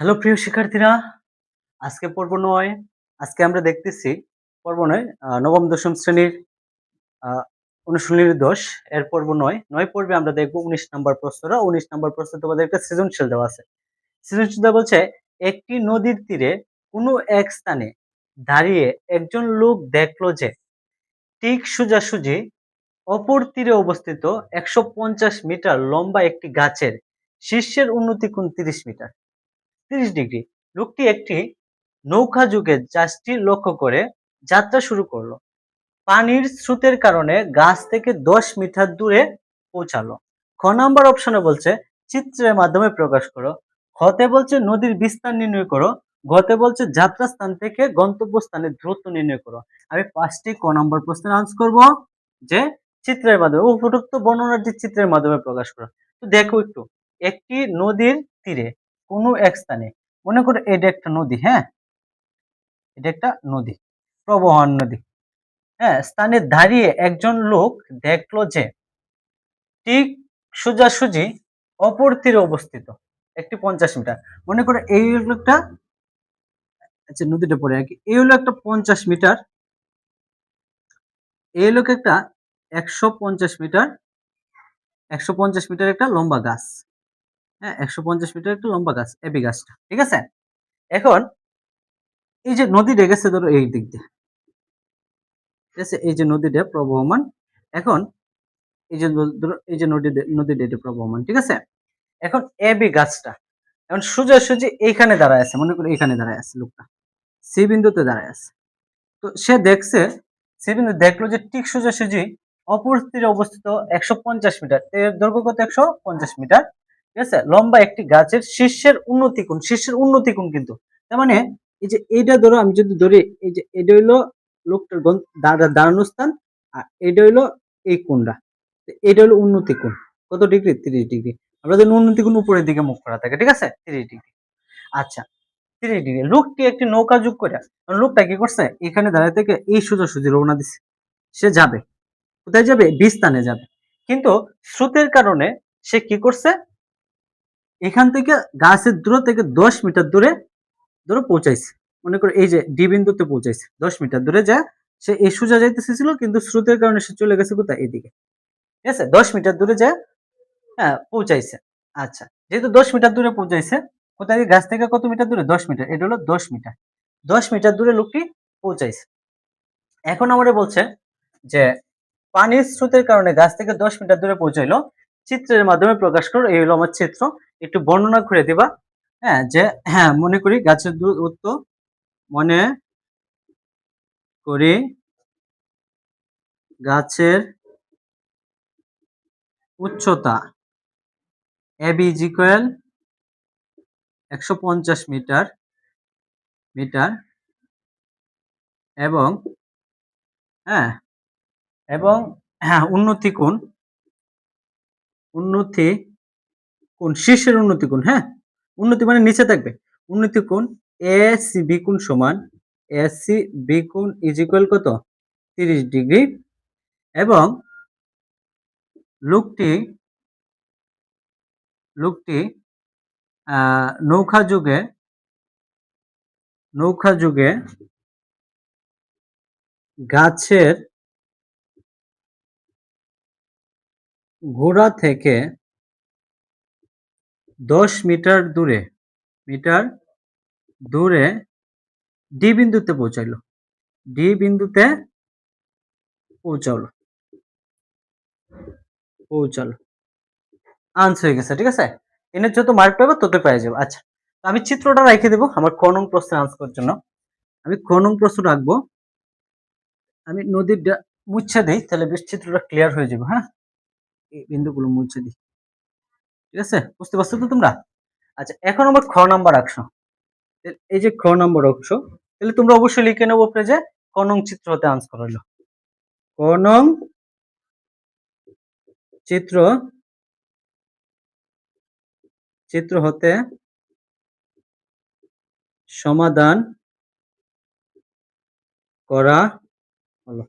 Hello, প্রিয় শিক্ষার্থীরা। আজকে পর্ব নয়। আজকে আমরা দেখতেছি, পর্ব নয় নবম, দশম শ্রেণির অনুশীলনীর দোষ এর পর্ব নয়। নয় পর্বে আমরা দেখব উনিশ নম্বর প্রশ্নটা। উনিশ নম্বর প্রশ্ন তোমাদের একটা সৃজনশীল দেওয়া আছে। সৃজনশীল দেওয়া বলছে, একটি নদীর তীরে কোনো এক স্থানে দাঁড়িয়ে একজন লোক দেখল যে, ঠিক সোজাসুজি অপর তীরে অবস্থিত একশো পঞ্চাশ মিটার লম্বা একটি গাছের শীর্ষের উন্নতি কোণ তিরিশ মিটার। তিরিশ ডিগ্রি। লোকটি একটি নৌকা যুগে জাহাজটি লক্ষ্য করে যাত্রা শুরু করল। পানির স্রোতের কারণে গাছ থেকে দশ মিটার দূরে পৌঁছালো। খ নাম্বার অপশনে বলছে, চিত্রের মাধ্যমে প্রকাশ করো। খতে বলছে, নদীর বিস্তার নির্ণয় করো। ঘতে বলছে যাত্রা স্থান থেকে গন্তব্য স্থানে দ্রুত নির্ণয় করো। আমি পাঁচটি ক নাম্বার প্রশ্নের আনসার করব, যে চিত্রের মাধ্যমে, উপযুক্ত বর্ণনাটি চিত্রের মাধ্যমে প্রকাশ করো। তো দেখো একটু, একটি নদীর তীরে কোনো এক স্থানে। মনে করো এটা একটা নদী হ্যাঁ? এটা একটা নদী প্রবহমান নদী। হ্যাঁ স্থানে দাঁড়িয়ে একজন লোক দেখল যে, ঠিক সোজাসুজি অপর তীরে অবস্থিত, একটি পঞ্চাশ মিটার। মনে করো এই হলো একটা আচ্ছা নদীটা পড়ে আর কি এই হলো একটা পঞ্চাশ মিটার। এই হলো একটা একশো পঞ্চাশ মিটার, একশো পঞ্চাশ মিটার একটা লম্বা গাছ। হ্যাঁ একশো পঞ্চাশ মিটার একটা লম্বা গাছ, এবি গাছটা, ঠিক আছে? এখন এই যে নদী গেছে ধরো এই দিক দিয়ে, ঠিক আছে? এই যে নদীটা প্রবহমান, এখন এই যে ধরো এই যে নদী নদীটা এটা প্রবহমান, ঠিক আছে? এখন এবি গাছটা, এখন সোজাসুজি এইখানে দাঁড়ায় আছে, মনে করো এইখানে দাঁড়ায় আছে লোকটা, সি বিন্দুতে দাঁড়ায় আছে। তো সে দেখছে, সে বিন্দু দেখল যে ঠিক সোজাসুজি অপর অবস্থিত একশো পঞ্চাশ মিটার, এর দৈর্ঘ্য কত? একশো পঞ্চাশ মিটার। ঠিক আছে? লম্বা একটি গাছের শীর্ষের উন্নতি কোণ, শীর্ষের উন্নতি কোণ কিন্তু। তার মানে এই যে এইটা ধরো আমি যদি ধরি, এই যে এটা হইল লোকটার গন- দাঁড়া- দাঁড়ানোর স্থান আর এটা হইল এই কোণটা। এটা হলো উন্নতি কোণ। কত ডিগ্রি? তিরিশ ডিগ্রি। আমরা জানি উন্নতি কোণ উপরের দিকে মুখ করা থাকে, ঠিক আছে? তিরিশ ডিগ্রি। আচ্ছা তিরিশ ডিগ্রি। লোকটি একটি নৌকা যোগ করে লোকটা কি করছে? এখানে দাঁড়ায় থেকে এই সোজাসুজি রওনা দিছে। সে যাবে। কোথায় যাবে? বিস্তানে যাবে। কিন্তু স্রোতের কারণে সে কি করছে? এখান থেকে গাছের দূর থেকে দশ মিটার দূরে ধরো পৌঁছাইছে। মনে করো এই যে ডি বিন্দুতে পৌঁছাইছে, দশ মিটার দূরে যা, সে এই সোজা যাইতেছে ছিল, কিন্তু স্রোতের কারণে সে চলে গেছে কোথায়? এদিকে। ঠিক আছে? দশ মিটার দূরে যা হ্যাঁ পৌঁছাইছে। আচ্ছা যেহেতু দশ মিটার দূরে পৌঁছাইছে, কোথায় গাছ থেকে কত মিটার দূরে? দশ মিটার, এটা হলো দশ মিটার। দশ মিটার দূরে লোকটি পৌঁছাইছে। এখন আমাদের বলছে যে, পানির স্রোতের কারণে গাছ থেকে দশ মিটার দূরে পৌঁছাইলো, চিত্রের মাধ্যমে প্রকাশ করো, এই হলো আমার চিত্র। একটু বর্ণনা করে দিবা। হ্যাঁ যে হ্যাঁ মনে করি গাছের দূরত্ব মনে করি গাছের উচ্চতা এবি একশো পঞ্চাশ মিটার মিটার এবং হ্যাঁ এবং হ্যাঁ উন্নতি কোণ, উন্নতি কোণ, শীর্ষের উন্নতি কোণ হ্যাঁ? উন্নতি মানে নিচে থাকবে। উন্নতি কোণ এ সি বি সমান এ সি বি কোণ ইজ ইকুয়াল কত? তিরিশ ডিগ্রি। এবং লোকটি লোকটি নৌকা যুগে নৌকা যুগে গাছের গোড়া থেকে দশ মিটার দূরে মিটার দূরে ডি বিন্দুতে পৌঁছাইলো। ডি বিন্দুতে পৌঁছালো। পৌঁছালো। আনসার হয়ে গেছে, ঠিক আছে? এনে যত মার্ক পাবো তত পেয়ে যাব। আচ্ছা আমি চিত্রটা রেখে দেবো আমার ক নং প্রশ্নের আনসার করার জন্য। আমি ক নং প্রশ্ন রাখব। আমি নদীর মুছে দিই, তাহলে বেশ চিত্রটা ক্লিয়ার হয়ে যাবে হ্যাঁ? এই বিন্দুগুলো মুছে দিই। ঠিক আছে? বুঝতে পারছ তো তোমরা? আচ্ছা এখন আমার খ নাম্বার অংশ। এই যে খ নাম্বার অংশ, তাহলে তোমরা অবশ্যই লিখে নেব উপরে যে ক নং চিত্র হতে আনসার হলো। ক নং চিত্র চিত্র হতে সমাধান করা হলো।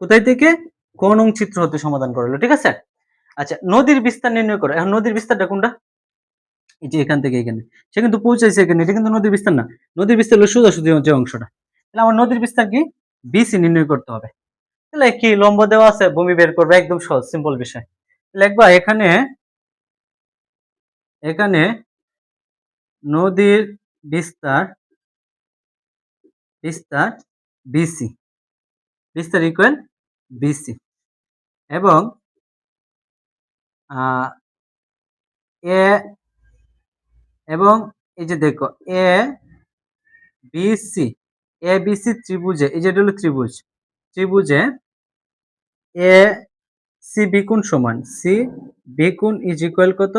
কোথায় থেকে? ক নং চিত্র হতে সমাধান করা হলো, ঠিক আছে? আচ্ছা নদীর বিস্তার নির্ণয় করো। এখন নদীর বিস্তারটা কোনটা? এই যে এখান থেকে এখানে। সে কিন্তু পৌঁছাইছে এখানে। এটা কিন্তু নদীর বিস্তার না। নদীর বিস্তার হলো সোজাসুজি যে অংশটা। তাহলে আমার নদীর বিস্তার কি? বিসি নির্ণয় করতে হবে। তাহলে কি লম্ব দেওয়া আছে? ভূমি বের করবে। একদম সহজ সিম্পল বিষয়। লিখবা এখানে এখানে নদীর বিস্তার বিস্তার বিসি বিস্তার ইকুয়াল বিসি এবং এ এবং এই যে দেখো, এ বিসি এ বিসি ত্রিভুজে, এই যেটা হলো ত্রিভুজ, ত্রিভুজে এ, সি বিকুণ সমান, সি বিকুণ ইজ ইকুয়াল কত?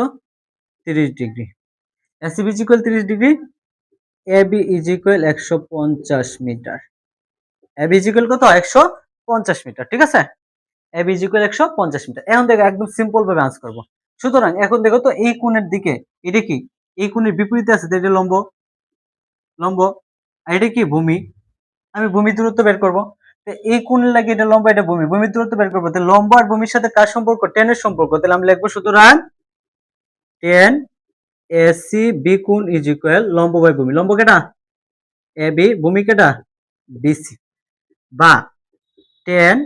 তিরিশ degree. A, C, B equal তিরিশ degree? A, B is equal একশো পঞ্চাশ metre. A, B is equal কত? একশো পঞ্চাশ মিটার, ঠিক আছে? এ বি ইজ ইকুয়াল একশো পঞ্চাশ মিটার। এখন দেখো, একদম সিম্পল ভাবে আনসার করব। সুতরাং এখন দেখো তো, এই কোণের দিকে, এটা কি? এই কোণের বিপরীতে আছে, এটা লম্ব লম্ব, আর এটা কি? ভূমি। আমি ভূমি দূরত্ব বের করব। এই কোণের লাগে এটা লম্বা, এটা ভূমি। ভূমির দূরত্ব বের করব। তাহলে লম্বা আর ভূমির সাথে কার সম্পর্ক? টেনের সম্পর্ক। তাহলে আমি লিখব সুতরাং টেন এসি বি কোণ ইজ ইকুয়াল লম্ব বাই ভূমি। লম্ব কেটা? এ বি ভূমি কেটা? বিসি বা টেন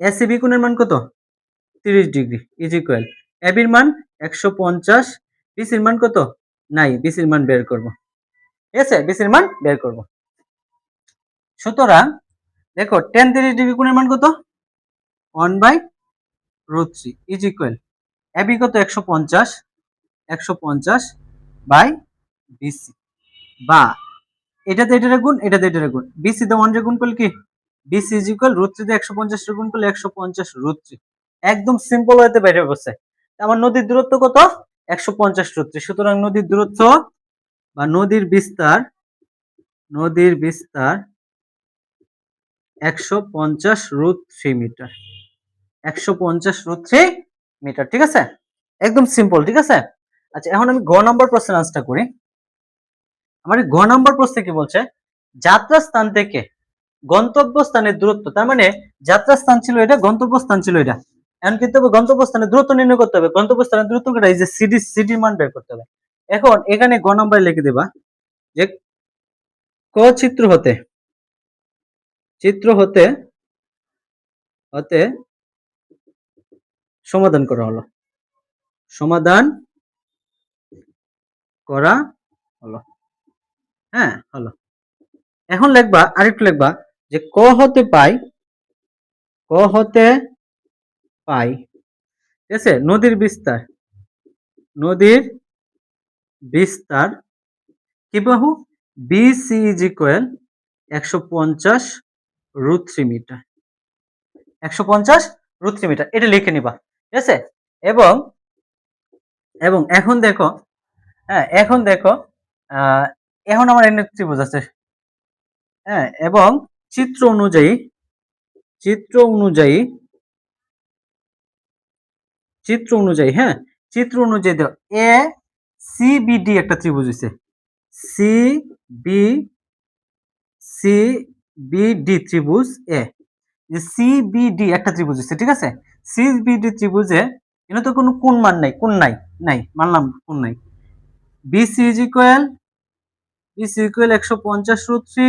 এসি বি কোণের মান কত? তিরিশ ডিগ্রি ইজ ইকুয়াল এবির মান একশো পঞ্চাশ বিসির মান কত? নাই বিসির মান বের করব। ঠিক আছে? বিসির মান বের করব। সুতরাং, দেখো টেন তিরিশ ডিগ্রি কোণের মান কত? One by root three is equal AB কত? একশো পঞ্চাশ একশো পঞ্চাশ বাই বিসি বা, এটাতে এটার গুণ, এটাতে এটার গুণ। বিসি তে ওয়ান গুণ করলে কি? BC is equal root three একশো পঞ্চাশ গুণ করলে একশো পঞ্চাশ রুট থ্রি একদম সিম্পল হইতে বেড়ে বসে আমার নদীর দূরত্ব কত? একশো পঞ্চাশ রুট থ্রি সুতরাং নদীর দূরত্ব বা নদীর বিস্তার নদীর বিস্তার একশো পঞ্চাশ রুট থ্রি মিটার। একশো পঞ্চাশ রুট থ্রি মিটার, ঠিক আছে? একদম সিম্পল ঠিক আছে? আচ্ছা এখন আমি গ নম্বর প্রশ্নের আনসারটা করি। আমার গ নম্বর প্রশ্নে কি বলছে? যাত্রা স্থান থেকে গন্তব্য স্থানের দূরত্ব। তার মানে যাত্রা স্থান ছিল এটা গন্তব্য স্থান ছিল এটা। এখন কিন্তু গন্তব্য স্থানের দূরত্ব নির্ণয় করতে হবে। গন্তব্য স্থানের দূরত্ব কেটে এই যে সিডি সিডি মান বের করতে হবে। এখন এখানে গ নম্বর লিখে দেবা যে ক চিত্র হতে চিত্র হতে হতে সমাধান করা হলো। সমাধান করা হলো। হ্যাঁ হলো। এখন লিখবা, আরেকটু লিখবা যে ক হতে পাই, ক হতে পাই, ঠিক আছে? নদীর বিস্তার। নদীর বিস্তার কি বাহু? বিসি ইজ ইকুয়াল একশো পঞ্চাশ রুট থ্রি মিটার। একশো পঞ্চাশ রুট থ্রি মিটার। এটা লিখে নিবা, ঠিক আছে? এবং এবং এখন দেখো হ্যাঁ এখন দেখো এখন আমার এনে ত্রিভুজ আছে হ্যাঁ এবং চিত্র অনুযায়ী চিত্র অনুযায়ী চিত্র অনুযায়ী হ্যাঁ চিত্র অনুযায়ী দেখো, এ, সি, বি, ডি একটা ত্রিভুজ হয়েছে C, B C, B, D ত্রিভুজ এ। সি, বি, ডি একটা ত্রিভুজ হয়েছে ঠিক আছে? সি, বি, ডি ত্রিভুজে এখানে তো কোনো কোন মান নাই, কোন নাই নাই মানলাম কোন নাই। BC is equal BC equal একশো পঞ্চাশ রুট থ্রি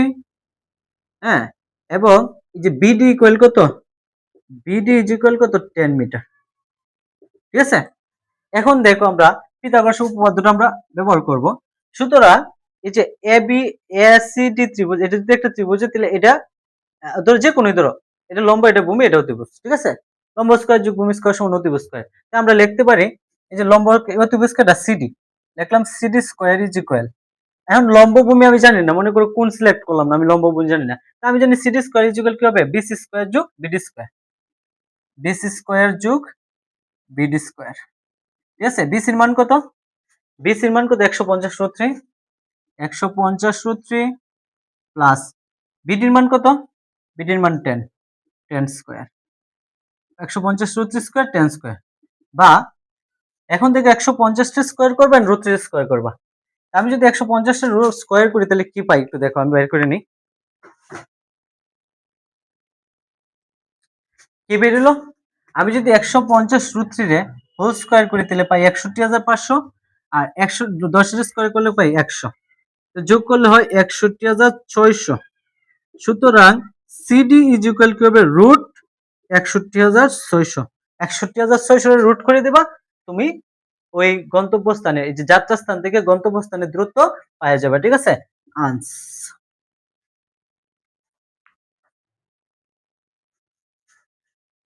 হ্যাঁ? এবং এই যে বিডি ইকুয়াল কত? বিডি ইজ ইকুয়াল কত? টেন মিটার ঠিক আছে? এখন দেখো আমরা পিথাগোরাস উপপাদ্যটা আমরা ব্যবহার করব। সুতরাং এই যে A B A C D ত্রিভুজ, এটা যদি একটা ত্রিভুজ তাহলে এটা ধরো যে কোনো ধরো, এটা লম্বা, এটা ভূমি এটা অতিভুজ ঠিক আছে? লম্ব স্কয়ার যোগ ভূমি স্কয়ার সমান অতিভুজ স্কয়ার। আমরা লিখতে পারি, এই যে লম্ব অতিভুজ স্কয়ারটা সিডি লিখলাম সিডি স্কয়ার ইজ ইকুয়াল এখন লম্ব ভূমি আমি জানি না, মনে করো কোন সিলেক্ট করলাম না, আমি লম্ব ভূমি জানি না। আমি জানি সিডি স্কয়ার ইজ ইকুয়াল কি হবে? বিসি স্কয়ার যোগ বিডি স্কয়ার বিসি স্কয়ার যোগ বিডি স্কয়ার ঠিক আছে? বিসির মান কত? বিসির মান কত? একশো পঞ্চাশ রুট থ্রি একশো পঞ্চাশ রুট থ্রি প্লাস বিডির মান কত? বিডির মান টেন টেন স্কোয়ার একশো পঞ্চাশ রুট স্কোয়ার টেন স্কোয়ার বা এখন থেকে একশো পঞ্চাশটা স্কোয়ার করবেন রুট স্কোয়ার করবা। আমি যদি একশো পঞ্চাশটা রুট স্কোয়ার করি, তাহলে কি পাই? একটু দেখো, আমি বের করে নিই। কি বেরোলো আমি যদি একশো পঞ্চাশ রুট থ্রি রে হোল স্কোয়ার করি, তাহলে পাই একষট্টি হাজার পাঁচশো, আর একশো, দশের স্কোয়ার করলে পাই একশো। তো যোগ করলে হয় একষট্টি হাজার ছয়শো। সুতরাং সিডি ইজ ইকুয়াল কি হবে? রুট একষট্টি হাজার ছয়শো। একষট্টি হাজার ছয়শো রুট করে দেবা, তুমি ওই গন্তব্যস্থানে এই যে যাত্রাস্থান থেকে গন্তব্যস্থানে দ্রুত পাওয়া যাবে ঠিক আছে? আনস